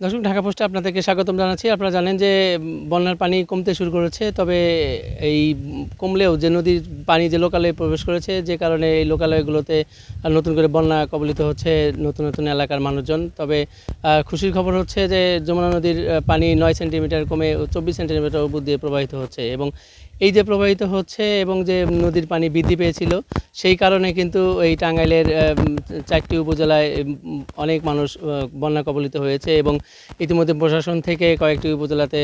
দর্শক, ঢাকা পোস্টে আপনাদেরকে স্বাগতম জানাচ্ছি। আপনারা জানেন যে, বন্যার পানি কমতে শুরু করেছে, তবে এই কমলেও যে নদীর পানি যে লোকালয়ে প্রবেশ করেছে, যে কারণে এই লোকালয়গুলোতে নতুন করে বন্যা কবলিত হচ্ছে নতুন নতুন এলাকার মানুষজন। তবে খুশির খবর হচ্ছে যে, যমুনা নদীর পানি নয় সেন্টিমিটার কমে চব্বিশ সেন্টিমিটার উপর দিয়ে প্রবাহিত হচ্ছে এবং এই যে প্রবাহিত হচ্ছে এবং যে নদীর পানি বৃদ্ধি পেয়েছিল, সেই কারণে কিন্তু এই টাঙ্গাইলের চারটি উপজেলায় অনেক মানুষ বন্যা কবলিত হয়েছে এবং ইতিমধ্যে প্রশাসন থেকে কয়েকটি উপজেলাতে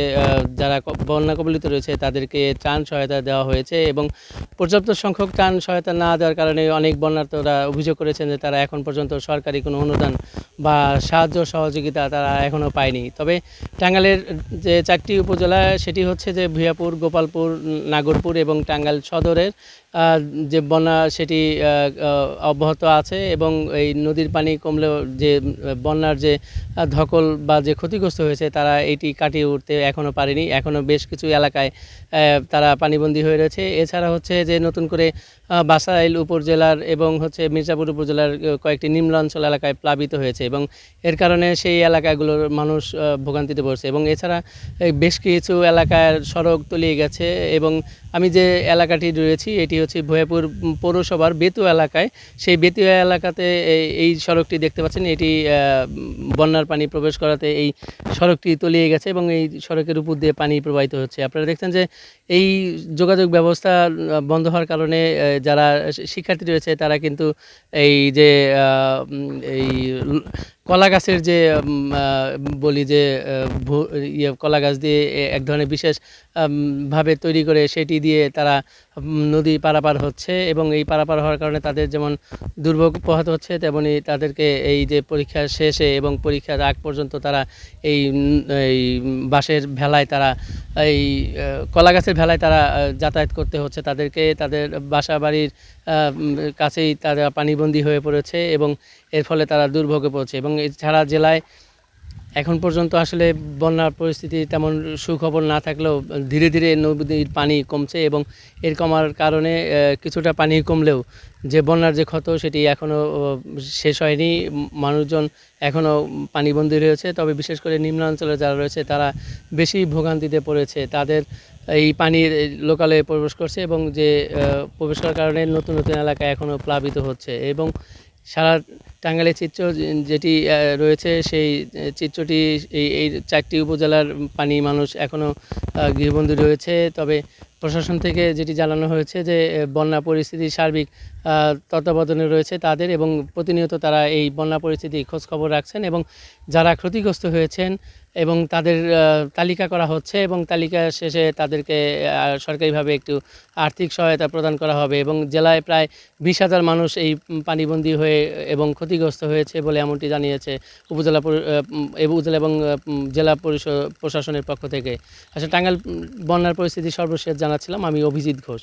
যারা বন্যা কবলিত রয়েছে তাদেরকে ত্রাণ সহায়তা দেওয়া হয়েছে এবং পর্যাপ্ত সংখ্যক ত্রাণ সহায়তা না দেওয়ার কারণে অনেক বন্যার্থরা অভিযোগ করেছেন যে তারা এখন পর্যন্ত সরকারি কোনো অনুদান বা সাহায্য সহযোগিতা তারা এখনও পায়নি। তবে টাঙ্গালের যে চারটি উপজেলা, সেটি হচ্ছে যে ভূয়াপুর গোপালপুর, নাগরপুর এবং টাঙ্গাইল সদরের যে বন্যা, সেটি অব্যাহত আছে এবং এই নদীর পানি কমলেও যে বন্যার যে ধকল বা যে ক্ষতিগ্রস্ত হয়েছে, তারা এটি কাটিয়ে উঠতে এখনও পারেনি। এখনও বেশ কিছু এলাকায় তারা পানিবন্দী হয়ে রয়েছে। এছাড়া হচ্ছে যে নতুন করে বাসাইল উপজেলার এবং হচ্ছে মির্জাপুর উপজেলার কয়েকটি নিম্নাঞ্চল এলাকায় প্লাবিত হয়েছে। এবং এর কারণে সেই এলাকাগুলোর মানুষ ভোগান্তিতে পড়ছে। এবং এছাড়া বেশ কিছু এলাকার সড়ক তলিয়ে গেছে এবং আমি যে এলাকাটি রয়েছি, এটি হচ্ছে ভয়াপুর পৌরসভার বেতু এলাকায়। সেই বেতু এলাকাতে এই- সড়কটি দেখতে পাচ্ছেন। এটি বন্যার পানি প্রবেশ করাতে এই সড়কটি তলিয়ে গেছে এবং এই সড়কের উপর দিয়ে পানি প্রবাহিত হচ্ছে। আপনারা দেখছেন যে এই যোগাযোগ ব্যবস্থা বন্ধ হওয়ার কারণে যারা শিক্ষার্থী রয়েছে, তারা কিন্তু এই যে এই কলা গাছের যে বলি যে ইয়ে কলা গাছ দিয়ে এক ধরনের বিশেষ ভাবে তৈরি করে সেটি দিয়ে তারা নদী পারাপার হচ্ছে এবং এই পারাপার হওয়ার কারণে তাদের যেমন দুর্ভোগ পোহাতে হচ্ছে, তেমনি তাদেরকে এই যে পরীক্ষা শেষে এবং পরীক্ষার আগ পর্যন্ত তারা এই এই বাঁশের ভেলায় তারা, এই কলা গাছের ভেলায় তারা যাতায়াত করতে হচ্ছে তাদেরকে, তাদের বাসা বাড়ির কাছেই তারা পানিবন্দী হয়ে পড়েছে এবং এর ফলে তারা দুর্ভোগে পড়ছে এবং এছাড়া জেলায় এখন পর্যন্ত আসলে বন্যার পরিস্থিতি তেমন সুখবর না থাকলেও ধীরে ধীরে নদীর পানি কমছে এবং এর কমার কারণে কিছুটা পানি কমলেও যে বন্যার যে ক্ষত সেটি এখনও শেষ হয়নি। মানুষজন এখনও পানিবন্দী রয়েছে। তবে বিশেষ করে নিম্নাঞ্চলে যারা রয়েছে তারা বেশি ভোগান্তিতে পড়েছে। তাদের এই পানি লোকালে প্রবেশ করছে এবং যে প্রবেশ করার কারণে নতুন নতুন এলাকা এখনও প্লাবিত হচ্ছে এবং সারা টাঙ্গাইলের চিত্র যেটি রয়েছে সেই চিত্রটি, এই এই চারটি উপজেলার পানি মানুষ এখনও গৃহবন্দী রয়েছে। তবে প্রশাসন থেকে যেটি জানানো হয়েছে যে বন্যা পরিস্থিতি সার্বিক তত্ত্বাবধানে রয়েছে তাদের এবং প্রতিনিয়ত তারা এই বন্যা পরিস্থিতি খোঁজ খবর রাখছেন এবং যারা ক্ষতিগ্রস্ত হয়েছেন এবং তাদের তালিকা করা হচ্ছে এবং তালিকা শেষে তাদেরকে সরকারিভাবে একটু আর্থিক সহায়তা প্রদান করা হবে এবং জেলায় প্রায় বিশ হাজার মানুষ এই পানিবন্দী হয়ে এবং ক্ষতিগ্রস্ত হয়েছে বলে এমনটি জানিয়েছে উপজেলা উপজেলা এবং জেলা পরিষদ প্রশাসনের পক্ষ থেকে। আসলে টাঙ্গাইল বন্যার পরিস্থিতি সর্বশেষ জানাচ্ছিলাম আমি অভিজিৎ ঘোষ।